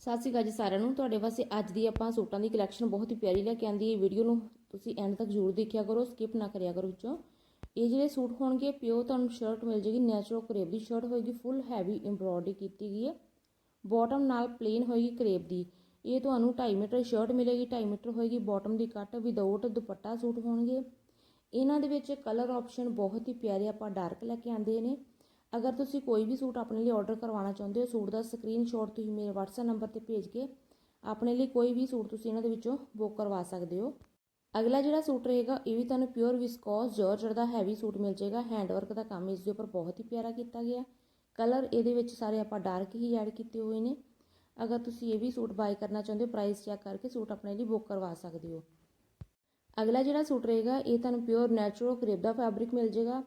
ਸਤਿ ਸ਼੍ਰੀ ਅਕਾਲ ਜੀ ਸਾਰਿਆਂ ਨੂੰ। ਤੁਹਾਡੇ ਵਾਸਤੇ ਅੱਜ ਦੀ ਆਪਾਂ ਸੂਟਾਂ ਦੀ ਕਲੈਕਸ਼ਨ ਬਹੁਤ ਹੀ ਪਿਆਰੀ ਲੈ ਕੇ ਆਂਦੀ ਹੈ। ਵੀਡੀਓ ਨੂੰ ਤੁਸੀਂ ਐਂਡ ਤੱਕ ਜ਼ਰੂਰ ਦੇਖਿਆ ਕਰੋ ਸਕਿਪ ਨਾ ਕਰਿਆ ਕਰੋ ਵਿੱਚੋਂ। ਇਹ ਜਿਹੜੇ ਸੂਟ ਹੋਣਗੇ ਪਿਓ ਤੁਹਾਨੂੰ ਸ਼ਰਟ ਮਿਲ ਜੇਗੀ ਨੈਚੁਰਲ ਕਰੇਪ ਦੀ ਸ਼ਰਟ ਹੋਏਗੀ ਫੁੱਲ ਹੈਵੀ ਐਮਬ੍ਰੋਇਡਰੀ ਕੀਤੀ ਗਈ ਹੈ। ਬਾਟਮ ਨਾਲ ਪਲੇਨ ਹੋਏਗੀ ਕਰੇਪ ਦੀ। ਇਹ ਤੁਹਾਨੂੰ 2.5 ਮੀਟਰ ਸ਼ਰਟ ਮਿਲੇਗੀ 2.5 ਮੀਟਰ ਹੋਏਗੀ ਬਾਟਮ ਦੀ ਕੱਟ ਵਿਦਆਊਟ ਦੁਪੱਟਾ ਸੂਟ ਹੋਣਗੇ। ਇਹਨਾਂ ਦੇ ਵਿੱਚ ਕਲਰ ਆਪਸ਼ਨ ਬਹੁਤ ਹੀ ਪਿਆਰੇ ਆਪਾਂ ਡਾਰਕ ਲੈ ਕੇ ਆਂਦੇ ਨੇ। ਅਗਰ ਤੁਸੀਂ ਕੋਈ ਵੀ ਸੂਟ ਆਪਣੇ ਲਈ ਆਰਡਰ ਕਰਵਾਉਣਾ ਚਾਹੁੰਦੇ ਹੋ, ਸੂਟ ਦਾ ਸਕਰੀਨਸ਼ਾਟ ਤੁਸੀਂ ਮੇਰੇ WhatsApp ਨੰਬਰ ਤੇ ਭੇਜ ਕੇ ਆਪਣੇ ਲਈ ਕੋਈ ਵੀ ਸੂਟ ਤੁਸੀਂ ਇਹਨਾਂ ਦੇ ਵਿੱਚੋਂ ਬੁੱਕ ਕਰਵਾ ਸਕਦੇ ਹੋ। ਅਗਲਾ ਜਿਹੜਾ ਸੂਟ ਰਹੇਗਾ, ਇਹ ਵੀ ਤੁਹਾਨੂੰ ਪਿਓਰ ਵਿਸਕੋਸ ਜਾਰਜਟ ਦਾ ਹੈਵੀ ਸੂਟ ਮਿਲ ਜਾਏਗਾ। ਹੈਂਡਵਰਕ ਦਾ ਕੰਮ ਇਸ ਦੇ ਉੱਪਰ ਬਹੁਤ ਹੀ ਪਿਆਰਾ ਕੀਤਾ ਗਿਆ। ਕਲਰ ਇਹਦੇ ਵਿੱਚ ਸਾਰੇ ਆਪਾਂ ਡਾਰਕ ਹੀ ਐਡ ਕੀਤੇ ਹੋਏ ਨੇ। ਅਗਰ ਤੁਸੀਂ ਇਹ ਵੀ ਸੂਟ ਬਾਏ ਕਰਨਾ ਚਾਹੁੰਦੇ ਹੋ ਪ੍ਰਾਈਸ ਚੈੱਕ ਕਰਕੇ ਸੂਟ ਆਪਣੇ ਲਈ ਬੁੱਕ ਕਰਵਾ ਸਕਦੇ ਹੋ। ਅਗਲਾ ਜਿਹੜਾ ਸੂਟ ਰਹੇਗਾ, ਇਹ ਤੁਹਾਨੂੰ ਪਿਓਰ ਨੈਚੁਰਲ ਕਰੇਪ ਦਾ ਫੈਬਰਿਕ ਮਿਲ ਜਾਏਗਾ।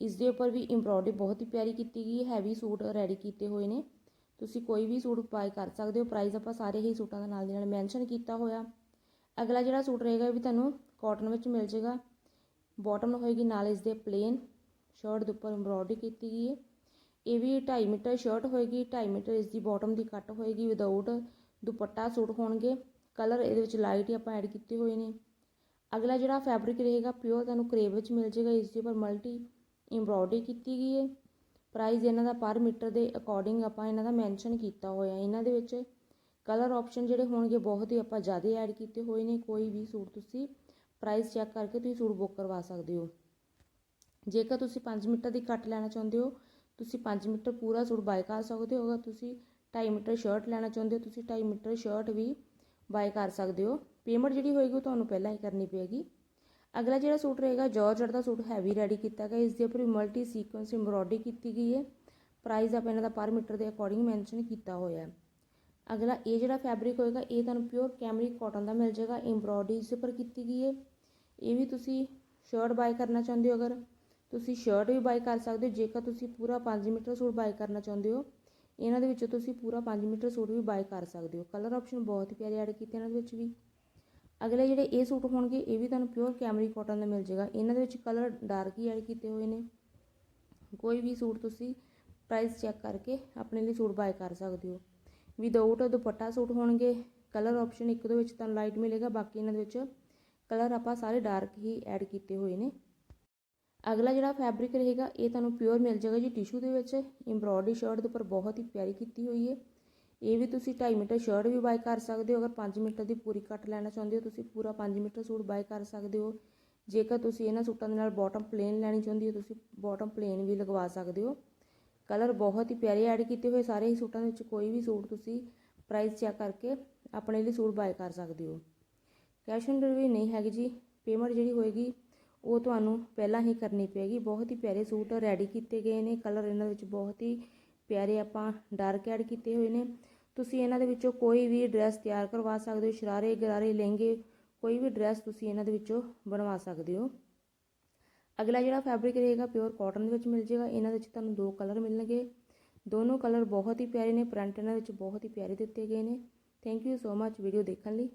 ਇਸ ਦੇ ਉੱਪਰ ਵੀ ਐਮਬ੍ਰੋਇਡਰੀ ਬਹੁਤ ਹੀ ਪਿਆਰੀ ਕੀਤੀ ਗਈ ਹੈ ਹੈਵੀ ਸੂਟ ਰੈਡੀ ਕੀਤੇ ਹੋਏ ਨੇ। ਤੁਸੀਂ ਕੋਈ ਵੀ ਸੂਟ ਬਾਏ ਕਰ ਸਕਦੇ ਹੋ ਪ੍ਰਾਈਸ ਆਪਾਂ ਸਾਰੇ ਹੀ ਸੂਟਾਂ ਦੇ ਨਾਲ ਦੀ ਨਾਲ ਮੈਂਸ਼ਨ ਕੀਤਾ ਹੋਇਆ। ਅਗਲਾ ਜਿਹੜਾ ਸੂਟ ਰਹੇਗਾ ਇਹ ਵੀ ਤੁਹਾਨੂੰ ਕਾਟਨ ਵਿੱਚ ਮਿਲ ਜਾਏਗਾ। ਬਾਟਮ ਹੋਏਗੀ ਨਾਲ ਇਸ ਦੇ ਪਲੇਨ ਸ਼ਰਟ ਦੇ ਉੱਪਰ ਐਮਬ੍ਰੋਇਡਰੀ ਕੀਤੀ ਗਈ ਹੈ। ਇਹ ਵੀ 2.5 ਮੀਟਰ ਸ਼ਰਟ ਹੋਏਗੀ 2.5 ਮੀਟਰ ਇਸ ਦੀ ਬਾਟਮ ਦੀ ਕੱਟ ਹੋਏਗੀ ਵਿਦਆਊਟ ਦੁਪੱਟਾ ਸੂਟ ਹੋਣਗੇ। ਕਲਰ ਇਹਦੇ ਵਿੱਚ ਲਾਈਟ ਹੀ ਆਪਾਂ ਐਡ ਕੀਤੇ ਹੋਏ ਨੇ। ਅਗਲਾ ਜਿਹੜਾ ਫੈਬਰਿਕ ਰਹੇਗਾ ਪਿਓਰ ਤੁਹਾਨੂੰ ਕਰੇਪ ਵਿੱਚ ਮਿਲ ਜਾਏਗਾ, ਇਸ ਦੇ ਉੱਪਰ ਮਲਟੀ ਐਮਬ੍ਰੋਇਡਰੀ ਕੀਤੀ ਗਈ ਹੈ ਪ੍ਰਾਈਸ ਇਹਨਾਂ ਦਾ ਪਰ ਮੀਟਰ ਦੇ ਅਕੋਰਡਿੰਗ ਆਪਾਂ ਇਹਨਾਂ ਦਾ ਮੈਂਸ਼ਨ ਕੀਤਾ ਹੋਇਆ। ਇਹਨਾਂ ਦੇ ਵਿੱਚ ਕਲਰ ਆਪਸ਼ਨ ਜਿਹੜੇ ਹੋਣਗੇ ਬਹੁਤ ਹੀ ਆਪਾਂ ਜ਼ਿਆਦਾ ਐਡ ਕੀਤੇ ਹੋਏ ਨੇ। ਕੋਈ ਵੀ ਸੂਟ ਤੁਸੀਂ ਪ੍ਰਾਈਸ ਚੈੱਕ ਕਰਕੇ ਤੁਸੀਂ ਸੂਟ ਬੁੱਕ ਕਰਵਾ ਸਕਦੇ ਹੋ। ਜੇਕਰ ਤੁਸੀਂ 5 ਮੀਟਰ ਦੀ ਕੱਟ ਲੈਣਾ ਚਾਹੁੰਦੇ ਹੋ, ਤੁਸੀਂ 5 ਮੀਟਰ ਪੂਰਾ ਸੂਟ ਬਾਏ ਕਰ ਸਕਦੇ ਹੋ। ਅਗਰ ਤੁਸੀਂ 2.5 ਮੀਟਰ ਸ਼ਰਟ ਲੈਣਾ ਚਾਹੁੰਦੇ ਹੋ, ਤੁਸੀਂ 2.5 ਮੀਟਰ ਸ਼ਰਟ ਵੀ ਬਾਏ ਕਰ ਸਕਦੇ ਹੋ। ਪੇਮੈਂਟ ਜਿਹੜੀ ਹੋਏਗੀ ਉਹ ਤੁਹਾਨੂੰ ਪਹਿਲਾਂ ਹੀ ਕਰਨੀ ਪਏਗੀ। ਅਗਲਾ ਜਿਹੜਾ ਸੂਟ ਰਹੇਗਾ ਜਾਰਜਟ ਦਾ ਸੂਟ ਹੈਵੀ ਰੈਡੀ ਕੀਤਾ ਗਿਆ। ਇਸ ਦੇ ਉੱਪਰ ਮਲਟੀ ਸੀਕੁਐਂਸ ਐਮਬ੍ਰੋਇਡਰੀ ਕੀਤੀ ਗਈ ਹੈ। ਪ੍ਰਾਈਸ ਆਪਾਂ ਇਹਨਾਂ ਦਾ ਪਰ ਮੀਟਰ ਦੇ ਅਕੋਰਡਿੰਗ ਮੈਂਸ਼ਨ ਕੀਤਾ ਹੋਇਆ ਹੈ। ਅਗਲਾ ਇਹ ਜਿਹੜਾ ਫੈਬਰਿਕ ਹੋਏਗਾ, ਇਹ ਤੁਹਾਨੂੰ ਪਿਓਰ ਕੈਮਰਿਕ ਕਾਟਨ ਦਾ ਮਿਲ ਜਾਏਗਾ। ਐਮਬ੍ਰੋਇਡਰੀ ਇਸ ਉੱਪਰ ਕੀਤੀ ਗਈ ਹੈ। ਇਹ ਵੀ ਤੁਸੀਂ ਸ਼ਰਟ ਬਾਏ ਕਰਨਾ ਚਾਹੁੰਦੇ ਹੋ ਅਗਰ, ਤੁਸੀਂ ਸ਼ਰਟ ਵੀ ਬਾਏ ਕਰ ਸਕਦੇ ਹੋ। ਜੇਕਰ ਤੁਸੀਂ ਪੂਰਾ 5 ਮੀਟਰ ਸੂਟ ਬਾਏ ਕਰਨਾ ਚਾਹੁੰਦੇ ਹੋ, ਇਹਨਾਂ ਦੇ ਵਿੱਚੋਂ ਤੁਸੀਂ ਪੂਰਾ 5 ਮੀਟਰ ਸੂਟ ਵੀ ਬਾਏ ਕਰ ਸਕਦੇ ਹੋ। ਕਲਰ ਆਪਸ਼ਨ ਬਹੁਤ ਹੀ ਪਿਆਰੇ ਐਡ ਕੀਤੇ ਇਹਨਾਂ ਦੇ ਵਿੱਚ ਵੀ। ਅਗਲੇ ਜਿਹੜੇ ਇਹ ਸੂਟ ਹੋਣਗੇ, ਇਹ ਵੀ ਤੁਹਾਨੂੰ ਪਿਓਰ ਕੈਮਰੀ ਕਾਟਨ ਦਾ ਮਿਲ ਜਾਏਗਾ। ਇਹਨਾਂ ਦੇ ਵਿੱਚ ਕਲਰ ਡਾਰਕ ਹੀ ਐਡ ਕੀਤੇ ਹੋਏ ਨੇ। ਕੋਈ ਵੀ ਸੂਟ ਤੁਸੀਂ ਪ੍ਰਾਈਸ ਚੈੱਕ ਕਰਕੇ ਆਪਣੇ ਲਈ ਸੂਟ ਬਾਏ ਕਰ ਸਕਦੇ ਹੋ। ਵਿਦਆਊਟ ਦੁਪੱਟਾ ਸੂਟ ਹੋਣਗੇ ਕਲਰ ਆਪਸ਼ਨ ਇੱਕ ਦੇ ਵਿੱਚ ਤੁਹਾਨੂੰ ਲਾਈਟ ਮਿਲੇਗਾ, ਬਾਕੀ ਇਹਨਾਂ ਦੇ ਵਿੱਚ ਕਲਰ ਆਪਾਂ ਸਾਰੇ ਡਾਰਕ ਹੀ ਐਡ ਕੀਤੇ ਹੋਏ ਨੇ। ਅਗਲਾ ਜਿਹੜਾ ਫੈਬਰਿਕ ਰਹੇਗਾ, ਇਹ ਤੁਹਾਨੂੰ ਪਿਓਰ ਮਿਲ ਜਾਏਗਾ ਜੀ ਟਿਸ਼ੂ ਦੇ ਵਿੱਚ। ਐਮਬ੍ਰੋਇਡਰੀ ਸ਼ਰਟ ਦੇ ਉੱਪਰ ਬਹੁਤ ਹੀ ਪਿਆਰੀ ਕੀਤੀ ਹੋਈ ਹੈ। ਇਹ ਵੀ ਤੁਸੀਂ 2.5 ਮੀਟਰ ਸ਼ਰਟ ਵੀ ਬਾਏ ਕਰ ਸਕਦੇ ਹੋ, ਅਗਰ 5 ਮੀਟਰ ਦੀ ਪੂਰੀ ਕੱਟ ਲੈਣਾ ਚਾਹੁੰਦੇ ਹੋ, ਤੁਸੀਂ ਪੂਰਾ 5 ਮੀਟਰ ਸੂਟ ਬਾਏ ਕਰ ਸਕਦੇ ਹੋ। ਜੇਕਰ ਤੁਸੀਂ ਇਹਨਾਂ ਸੂਟਾਂ ਦੇ ਨਾਲ ਬਾਟਮ ਪਲੇਨ ਲੈਣੀ ਚਾਹੁੰਦੇ ਹੋ, ਤੁਸੀਂ ਬਾਟਮ ਪਲੇਨ ਵੀ ਲਗਵਾ ਸਕਦੇ ਹੋ। ਕਲਰ ਬਹੁਤ ਹੀ ਪਿਆਰੇ ਐਡ ਕੀਤੇ ਹੋਏ ਸਾਰੇ ਹੀ ਸੂਟਾਂ ਦੇ ਵਿੱਚ ਕੋਈ ਵੀ ਸੂਟ ਤੁਸੀਂ ਪ੍ਰਾਈਸ ਚੈੱਕ ਕਰਕੇ ਆਪਣੇ ਲਈ ਸੂਟ ਬਾਏ ਕਰ ਸਕਦੇ ਹੋ। ਕੈਸ਼ ਔਨ ਡਿਲੀਵਰੀ ਨਹੀਂ ਹੈਗੀ ਜੀ ਪੇਮੈਂਟ ਜਿਹੜੀ ਹੋਏਗੀ, ਉਹ ਤੁਹਾਨੂੰ ਪਹਿਲਾਂ ਹੀ ਕਰਨੀ ਪਏਗੀ। ਬਹੁਤ ਹੀ ਪਿਆਰੇ ਸੂਟ ਰੈਡੀ ਕੀਤੇ ਗਏ ਨੇ ਕਲਰ ਇਹਨਾਂ ਵਿੱਚ ਬਹੁਤ ਹੀ ਪਿਆਰੇ ਆਪਾਂ ਡਾਰਕ ਐਡ ਕੀਤੇ ਹੋਏ ਨੇ। ਤੁਸੀਂ ਇਹਨਾਂ ਦੇ ਵਿੱਚੋਂ ਕੋਈ ਵੀ ਡਰੈਸ ਤਿਆਰ ਕਰਵਾ ਸਕਦੇ ਹੋ, ਸ਼ਰਾਰੇ ਗਰਾਰੇ, ਲਹਿੰਗੇ, ਕੋਈ ਵੀ ਡਰੈਸ ਤੁਸੀਂ ਇਹਨਾਂ ਦੇ ਵਿੱਚੋਂ ਬਣਵਾ ਸਕਦੇ ਹੋ। ਅਗਲਾ ਜਿਹੜਾ ਫੈਬਰਿਕ ਰਹੇਗਾ ਪਿਓਰ ਕਾਟਨ ਦੇ ਵਿੱਚ ਮਿਲ ਜਾਏਗਾ। ਇਹਨਾਂ ਦੇ ਵਿੱਚ ਤੁਹਾਨੂੰ ਦੋ ਕਲਰ ਮਿਲਣਗੇ। ਦੋਨੋਂ ਕਲਰ ਬਹੁਤ ਹੀ ਪਿਆਰੇ ਨੇ। ਪ੍ਰਿੰਟ ਇਹਨਾਂ ਵਿੱਚ ਬਹੁਤ ਹੀ ਪਿਆਰੇ ਦਿੱਤੇ ਗਏ ਨੇ। Thank you so much video ਦੇਖਣ ਲਈ।